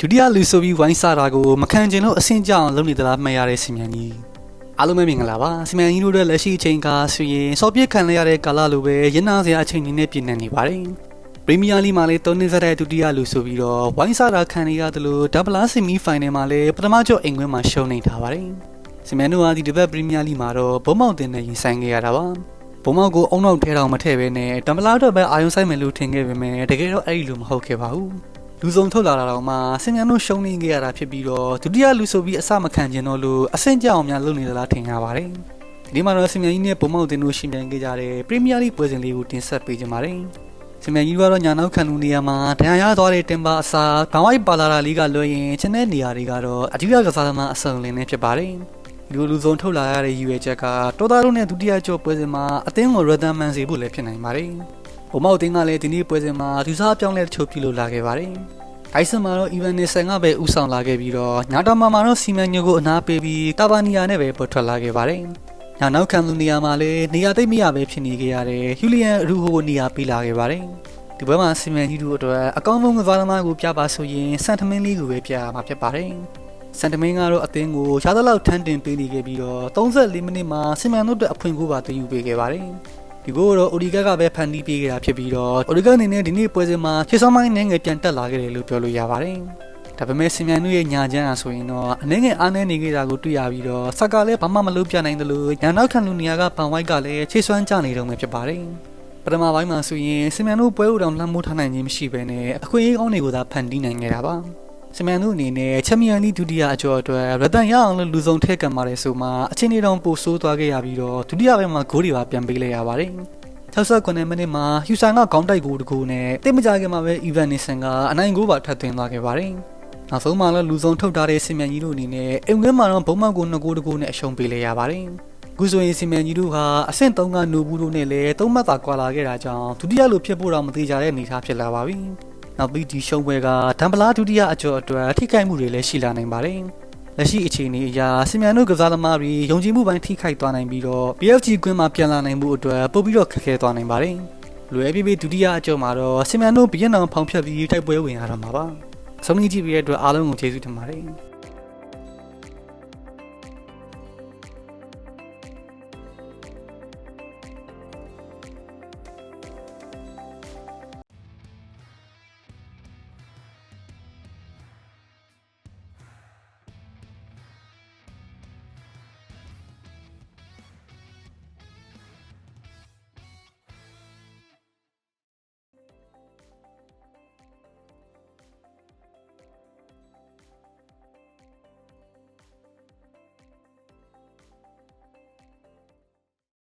ဒုတိယလူဆိုပြီးဝိုင်းစားတာကိုမခံကျင်လို့အဆင့်ကြောင်လုပ်နေသလားမှတ်ရတဲ့စီမံကြီးအားလုံးပဲမင်္ဂလာပါစီမံကြီးတို့ရဲ့လက်ရှိအချိန်ကဆိုရင်စော်ပြစ်ခံရတဲ့ကာလလိုပဲရင်းနှောင်းစရာအချိန်ကြီးနဲ့ပြည်နေနေပါတယ်ပရီးမီးယားလိမှာလည်း၃နှစ်ဆက်တဲ့ဒုတိယလူဆိုပြီးတော့ဝိုင်းစားတာခံရသလိုဒဗလာဆီမီဖိုင်နယ်မှာလည်းပထမကျော့အိမ်ခွင်းမှာရှုံးနေထားပါတယ်စီမံတို့ကဒီတစ်ပတ်ပရီးမီးယားလိမှာတော့ဘုံမောက်တင်နဲ့ရင်ဆိုင်ခဲ့ရတာပါဘုံမောက်ကိုအုံနောက်ထဲတော့မထည့်ဘဲနဲ့ဒဗလာတော့ပဲအာယုံဆိုင်မယ်လို့ထင်ခဲ့ပေမဲ့တကယ်တော့အဲ့ဒီလိုမဟုတ်ခဲ့ပါဘူး လူစုံထုတ်လာတာတော့မှစင်မြန်တို့ရှုံးနေခဲ့ရတာဖြစ်ပြီးတော့ဒုတိယလူဆိုပြီးအစမခံကျင်တော့လို့အဆင့်ကြောင်များလုပ်နေသလားထင်ရပါတယ်။ဒီမှာတော့စင်မြန်ကြီးနဲ့ပုံမောက်တင်တို့ရှင်ပြန်ခဲ့ကြတဲ့ပရီးမီးယားလိပွဲစဉ်လေးကိုတင်ဆက်ပေးကြပါမယ်။စင်မြန်ကြီးကတော့ညာနောက်ခံလူနေရာမှာဒဏ်ရာရသွားတဲ့တင်ပါအစားဘောင်ဝိုက်ပါလာတာလေးကလွှဲရင်ချင်းတဲ့နေရာတွေကတော့အဓိကကစားသမားအစုံလင်းနေဖြစ်ပါတယ်။လူလူစုံထုတ်လာရတဲ့ရည်ရွယ်ချက်ကတော်သားတို့နဲ့ဒုတိယကျော့ပွဲစဉ်မှာအသင်းကိုရဒန်မန်စီဖို့လည်းဖြစ်နိုင်ပါတယ်။ ဘုံမောက်တင်ကလည်းဒီနေ့ပွဲစဉ်မှာဒူစားပြောင်းလဲတချို့ပြုလုပ်လာခဲ့ပါတယ်။အိုက်ဆန်မှာတော့ even နေဆန်ကပဲဥဆောင်လာခဲ့ပြီးတော့ညာတာမာမှာတော့စီမံညိုကိုအနာပေးပြီးတာဘာနီယာနဲ့ပဲပေါ်ထွက်လာခဲ့ပါတယ်။ညာနောက်ခံလူနေရာမှာလည်းနေရာသိမ့်မရပဲဖြစ်နေခဲ့ရတဲ့ဟူလီယန်ရူဟိုကိုနေရာပေးလာခဲ့ပါတယ်။ဒီဘက်မှာစီမံကြီးတို့အတွက်အကောင်းဆုံးကစားသမားကိုပြပါဆိုရင်စန်တမင်းလေးကိုပဲပြရမှာဖြစ်ပါတယ်။စန်တမင်းကတော့အသင်းကိုရှားသလောက်ထန်းတင်ပေးနေခဲ့ပြီးတော့34မိနစ်မှာစီမံတို့အတွက်အဖွင့်ကိုပါတည်ယူပေးခဲ့ပါတယ်။ ဒီကိုတော့အိုဒီဂတ်ကပဲဖန်တီးပေးခဲ့တာဖြစ်ပြီးတော့အိုဒီဂတ်အနေနဲ့ဒီနေ့ပွဲစဉ်မှာခြေစောင်းမိုင်းနဲ့ငယ်ပြန်တက်လာခဲ့တယ်လို့ပြောလို့ရပါတယ်။ဒါပေမဲ့စင်မြန်တို့ရဲ့ညာချမ်းအားဆိုရင်တော့အနေငယ်အားနေနေခဲ့တာကိုတွေ့ရပြီးတော့ဆက်ကလည်းဘာမှမလုပ်ပြနိုင်တယ်လို့ညာနောက်ခံလူနေရာကပန်ဝိုက်ကလည်းခြေစွမ်းကြနေတော့မှဖြစ်ပါတယ်။ပထမပိုင်းမှာဆိုရင်စင်မြန်တို့ပွဲဥတော်လှမ်းမိုးထားနိုင်ခြင်းမရှိဘဲနဲ့အခွင့်အရေးကောင်းတွေကိုသာဖန်တီးနိုင်ခဲ့တာပါ။ စမန်တို့အနေနဲ့ချန်ပီယံလိဒုတိယအကျော်အတွက်ရတန်ရအောင်လို့လူဆုံးထည့်ကံပါတယ်ဆိုမှအချင်းတွေတောင်ပိုဆိုးသွားခဲ့ရပြီးတော့ဒုတိယပိုင်းမှာဂိုးတွေပါပြန်ပေးလိုက်ရပါတယ်69မိနစ်မှာဟျူဆန်ကခေါင်းတိုက်ဂိုးတစ်ခုနဲ့တိတ်မကြခင်မှာပဲအီဗန်နီဆန်ကအနိုင်ဂိုးပါထပ်သွင်းသွားခဲ့ပါတယ်နောက်ဆုံးမှာလည်းလူဆုံးထုတ်ထားတဲ့စီမံကြီးတို့အနေနဲ့အိမ်ခွင်းမှာတော့ဘုံမောက်ကို2ဂိုးတကူနဲ့အရှုံးပေးလိုက်ရပါတယ်ခုဆိုရင်စီမံကြီးတို့ကအဆင့်3ကနိုဘူးတို့နဲ့လည်းသုံးမှတ်သာကွာလာခဲ့တာကြောင့်ဒုတိယလိုဖြစ်ဖို့တော့မသေးကြတဲ့အနေအထားဖြစ်လာပါပြီ။ နောက်ပြီးဒီရှုံးပွဲကဒမ်ပလာဒုတိယအကျော်အတွက်ထိခိုက်မှုတွေလည်းရှိလာနိုင်ပါတယ်။လက်ရှိအခြေအနေအရစီမံတို့ကစားသမားတွေယုံကြည်မှုပိုင်းထိခိုက်သွားနိုင်ပြီးတော့ PFG ကွင်းမှာပြန်လာနိုင်မှုအတွက်ပို့ပြီးတော့ခက်ခဲသွားနိုင်ပါတယ်။လွယ်ပြပြဒုတိယအကျော်မှာတော့စီမံတို့ဘီယက်နောင်ဖောင်ဖြတ်ပြီးတိုက်ပွဲဝင်ရတော့မှာပါ။အဆုံးကြီးကြည့်ပြီးတဲ့အတွက်အားလုံးကိုကျေးဇူးတင်ပါတယ်။